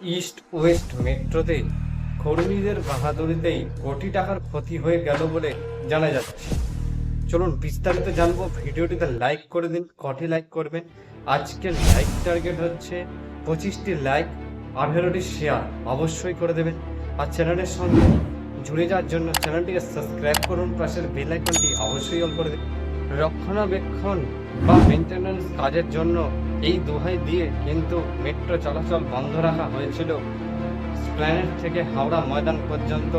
East West মেট্রোতে কর্মীদের বাহাদুরিতেই কোটি টাকার ক্ষতি হয়ে গেল বলে জানা যাচ্ছে। চলুন বিস্তারিত জানব। ভিডিওটিতে লাইক করে দিন, কটি লাইক করবেন? আজকের লাইক টার্গেট হচ্ছে পঁচিশটি লাইক, আঠেরোটি শেয়ার অবশ্যই করে দেবেন। আর চ্যানেলের সঙ্গে জুড়ে যাওয়ার জন্য চ্যানেলটিকে সাবস্ক্রাইব করুন, পাশের বেল আইকনটি অবশ্যই অল করে দিন। রক্ষণাবেক্ষণ বা মেনটেন্যান্স কাজের জন্য এই দোহাই দিয়ে কিন্তু মেট্রো চলাচল বন্ধ রাখা হয়েছিল। প্ল্যানেট থেকে হাওড়া ময়দান পর্যন্ত।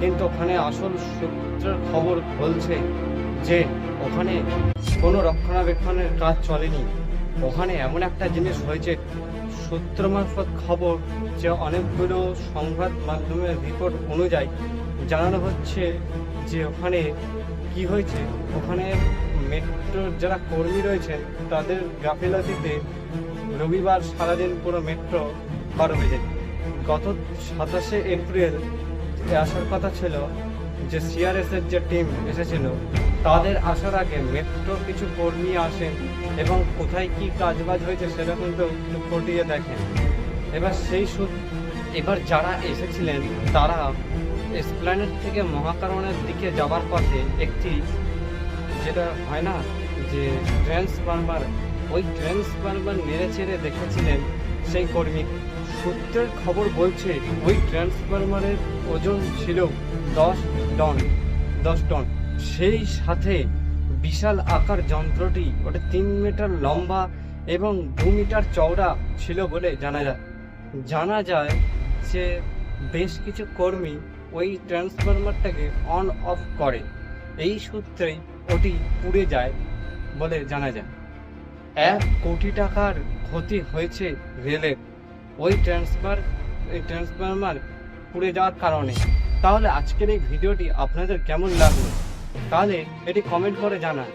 কিন্তু ওখানে আসল সূত্রের খবর বলছে যে, ওখানে কোনো রক্ষণাবেক্ষণের কাজ চলেনি। ওখানে এমন একটা জিনিস হয়েছে সূত্র মারফত খবর যে, অনেকগুলো সংবাদ মাধ্যমের রিপোর্ট অনুযায়ী জানানো হচ্ছে যে, ওখানে কি হয়েছে? ওখানে মেট্রোর যারা কর্মী রয়েছেন তাদের গাফিলতিতে রবিবার সারাদিন পুরো মেট্রো পার হয়ে গত সাতাশে এপ্রিল আসার কথা ছিল যে সিআরএস এর যে টিম এসেছিল, তাদের আসার আগে মেট্রোর কিছু কর্মী আসেন এবং কোথায় কি কাজবাজ হয়েছে সেটা কিন্তু খতিয়ে দেখেন। এবার সেই এবার যারা এসেছিলেন, তারা এসপ্ল্যানেট থেকে মহাকারণের দিকে যাওয়ার পথে একটি যেটা হয় না যে ট্রান্সফার্মার ওই ট্রান্সফার্মার নেড়ে চেড়ে দেখেছিলেন সেই কর্মী। সূত্রের খবর বলছে, ওই ট্রান্সফরমারের ওজন ছিল দশ টন দশ টন। সেই সাথে বিশাল আকার যন্ত্রটি, ওটা তিন মিটার লম্বা এবং দু মিটার চওড়া ছিল বলে জানা যায়। জানা যায় যে বেশ কিছু কর্মী ওই ট্রান্সফরমারটাকে অন অফ করে। এই সূত্রেই ওটি পুড়ে যায় বলে জানা যায়। এক কোটি টাকার ক্ষতি হয়েছে রেলের ওই ট্রান্সফার, এই ট্রান্সফরমার পুড়ে যাওয়ার কারণে। তাহলে আজকের এই ভিডিওটি আপনাদের কেমন লাগল? তাহলে এটি কমেন্ট করে জানান।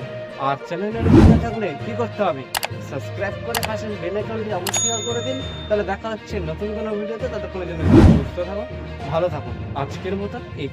আর চ্যানেলের নতুন থাকলে কী করতে হবে? সাবস্ক্রাইব করে পাশের বেল আইকনটি অবশ্যই করে দিন। তাহলে দেখা হচ্ছে নতুন কোনো ভিডিওতে। ততক্ষণের জন্য সুস্থ থাকুন, ভালো থাকুন। আজকের মতো এই